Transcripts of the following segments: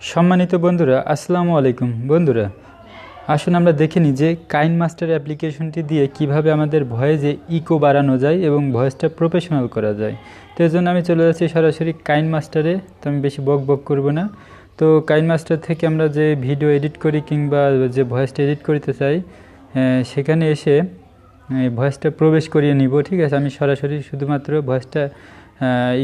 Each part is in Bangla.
সম্মানিত বন্ধুরা, আসসালামু আলাইকুম। বন্ধুরা, আসুন আমরা দেখে নিই যে কাইন মাস্টার অ্যাপ্লিকেশনটি দিয়ে কীভাবে আমাদের ভয়েসে ইকো বাড়ানো যায় এবং ভয়েসটা প্রফেশনাল করা যায়। তো এর জন্য আমি চলে যাচ্ছি সরাসরি কাইন মাস্টারে, তো আমি বেশি বক বক করব না। তো কাইন মাস্টার থেকে আমরা যে ভিডিও এডিট করি কিংবা যে ভয়েসটা এডিট করতে চাই সেখানে এসে ভয়েসটা প্রবেশ করিয়ে নিব, ঠিক আছে? আমি সরাসরি শুধুমাত্র ভয়েসটা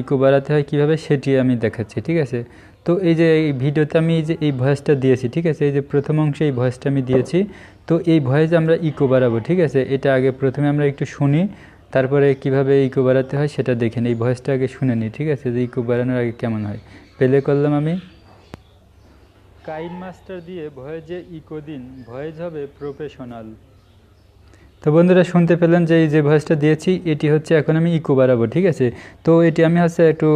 ইকো বাড়াতে হয়। কীভাবে? সেটি আমি দেখাচ্ছি, ঠিক আছে? তো এই যে এই ভিডিওতে আমি এই যে এই ভয়েসটা দিয়েছি, ঠিক আছে? এই যে প্রথম অংশে এই ভয়েসটা আমি দিয়েছি, তো এই ভয়েস আমরা ইকো বাড়াবো, ঠিক আছে? এটা আগে প্রথমে আমরা একটু শুনি, তারপরে কীভাবে ইকো বাড়াতে হয় সেটা দেখেন এই ভয়েসটা আগে শুনে নিই, ঠিক আছে? যে ইকো বাড়ানোর আগে কেমন হয়? প্লে করলাম আমি। কাইন মাস্টার দিয়ে ভয়েজে ইকো দিন। ভয়েস হবে প্রফেশনাল তো বন্ধুরা শুনতে পেলেন যে এই যে ভয়েসটা দিয়েছি এটি হচ্ছে এখন আমি ইকো বাড়াবো ঠিক আছে? তো এটি আমি হচ্ছে একটু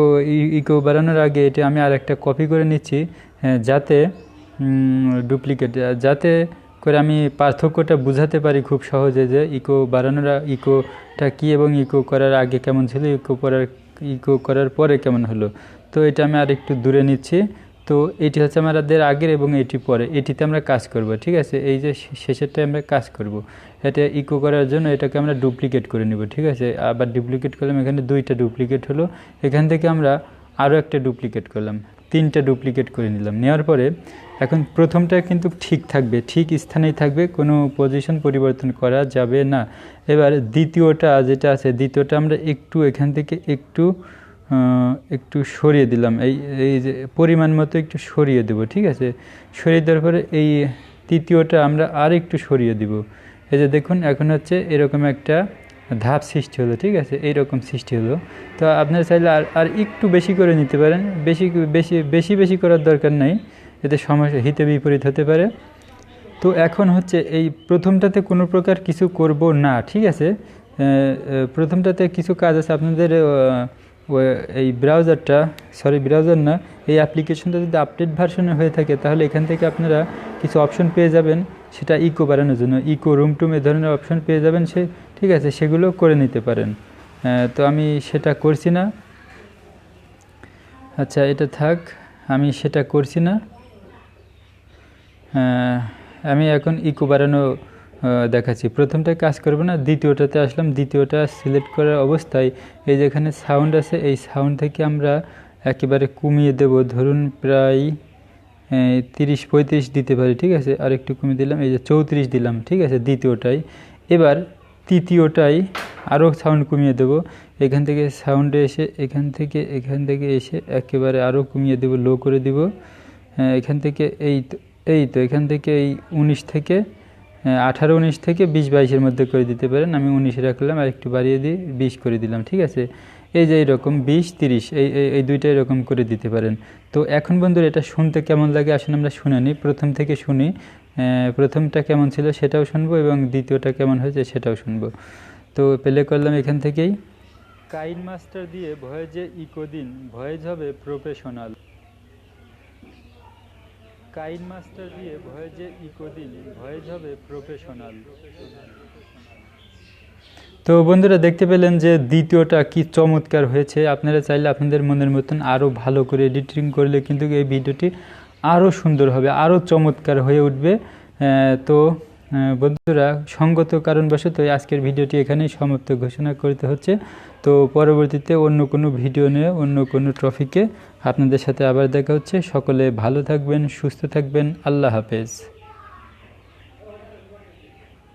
ইকো বাড়ানোর আগে এটি আমি আর একটা কপি করে নিচ্ছি হ্যাঁ, যাতে ডুপ্লিকেট যাতে করে আমি পার্থক্যটা বুঝাতে পারি খুব সহজে যে ইকো বাড়ানোর ইকোটা কী এবং ইকো করার আগে কেমন ছিল ইকো করার ইকো করার পরে কেমন হলো। তো এটা আমি আর একটু দূরে নিচ্ছি। তো এটি হচ্ছে আমাদের আগের এবং এটি পরে। এটিতে আমরা কাজ করব, ঠিক আছে? এই যে শে- শেষেরটায় আমরা কাজ করব। এটা ইকো করার জন্য এটাকে আমরা ডুপ্লিকেট করে নিব, ঠিক আছে? আবার ডুপ্লিকেট করলাম, এখানে দুইটা ডুপ্লিকেট হলো। এখান থেকে আমরা আরও একটা ডুপ্লিকেট করলাম, তিনটা ডুপ্লিকেট করে নিলাম। নেওয়ার পরে এখন প্রথমটা কিন্তু ঠিক থাকবে, ঠিক স্থানেই থাকবে, কোনো পজিশন পরিবর্তন করা যাবে না। এবার দ্বিতীয়টা যেটা আছে, দ্বিতীয়টা আমরা একটু এখান থেকে একটু একটু সরিয়ে দিলাম। এই এই যে পরিমাণ মতো একটু সরিয়ে দেব, ঠিক আছে? সরিয়ে দেওয়ার পরে এই তৃতীয়টা আমরা আর একটু সরিয়ে দিব। এই যে দেখুন, এখন হচ্ছে এরকম একটা ধাপ সৃষ্টি হলো, ঠিক আছে? এইরকম সৃষ্টি হলো। তো আপনারা চাইলে আর আর একটু বেশি করে নিতে পারেন। বেশি বেশি বেশি বেশি করার দরকার নাই, এতে সমস্যা, হিতে বিপরীত হতে পারে। তো এখন হচ্ছে এই প্রথমটাতে কোনো প্রকার কিছু করব না, ঠিক আছে? প্রথমটাতে কিছু কাজ আছে। আপনাদের এই ব্রাউজারটা সরি ব্রাউজার না, এই অ্যাপ্লিকেশনটা যদি আপডেট ভার্সনে হয়ে থাকে, তাহলে এখান থেকে আপনারা কিছু অপশন পেয়ে যাবেন, সেটা ইকো বাড়ানোর জন্য। ইকো রুম টুম এ ধরনের অপশন পেয়ে যাবেন সে, ঠিক আছে, সেগুলো করে নিতে পারেন। তো আমি সেটা করছি না। আচ্ছা এটা থাক, আমি সেটা করছি না। আমি এখন ইকো বাড়ানো দেখাচ্ছি। প্রথমটা কাজ করব না দ্বিতীয়টাতে আসলাম দ্বিতীয়টা সিলেক্ট করার অবস্থায় এই যেখানে সাউন্ড আছে এই সাউন্ড থেকে আমরা একেবারে কমিয়ে দেব। ধরুন প্রায় তিরিশ পঁয়ত্রিশ দিতে পারি ঠিক আছে? আর একটু কমিয়ে দিলাম এই যে চৌত্রিশ দিলাম ঠিক আছে দ্বিতীয়টাই এবার তৃতীয়টাই আরও সাউন্ড কমিয়ে দেব। এখান থেকে সাউন্ডে এসে এখান থেকে এখান থেকে এসে একেবারে আরও কমিয়ে দেব লো করে দিব। হ্যাঁ, এখান থেকে এই তো এই তো এখান থেকে এই উনিশ থেকে আঠারো, উনিশ থেকে বিশ, বাইশের মধ্যে করে দিতে পারেন। আমি উনিশে রাখলাম, আর একটু বাড়িয়ে দিয়ে বিশ করে দিলাম, ঠিক আছে? এই যে এরকম বিশ, তিরিশ, এই, এই- দুইটা এরকম করে দিতে পারেন। তো এখন বন্ধুরা, এটা শুনতে কেমন লাগে আসলে আমরা শুনে নিই। প্রথম থেকে শুনি প্রথমটা কেমন ছিল সেটাও শুনব, এবং দ্বিতীয়টা কেমন হয়েছে সেটাও শুনব। তো প্লে করলাম এখান থেকেই। কাইন মাস্টার দিয়ে ভয়েজে ইকো দিন ভয়েজ হবে প্রফেশনাল। কাইন মাস্টার দিয়ে ভয়েজে ইকো দিন ভয়েজ হবে প্রফেশনাল। তো বন্ধুরা, দেখতে পেলেন যে দ্বিতীয়টা কি চমৎকার হয়েছে। আপনারা চাইলে আপনাদের মনের মতন আরও ভালো করে এডিটিং করলে কিন্তু এই ভিডিওটি আরও সুন্দর হবে আরও চমৎকার হয়ে উঠবে। তো বন্ধুরা, সঙ্গত কারণবশত আজকের ভিডিওটি এখানেই সমাপ্ত ঘোষণা করতে হচ্ছে। তো পরবর্তীতে অন্য কোনো ভিডিও নিয়ে, অন্য কোনো ট্রফিকে আপনাদের সাথে আবার দেখা হচ্ছে। সকলে ভালো থাকবেন, সুস্থ থাকবেন। আল্লাহ হাফেজ।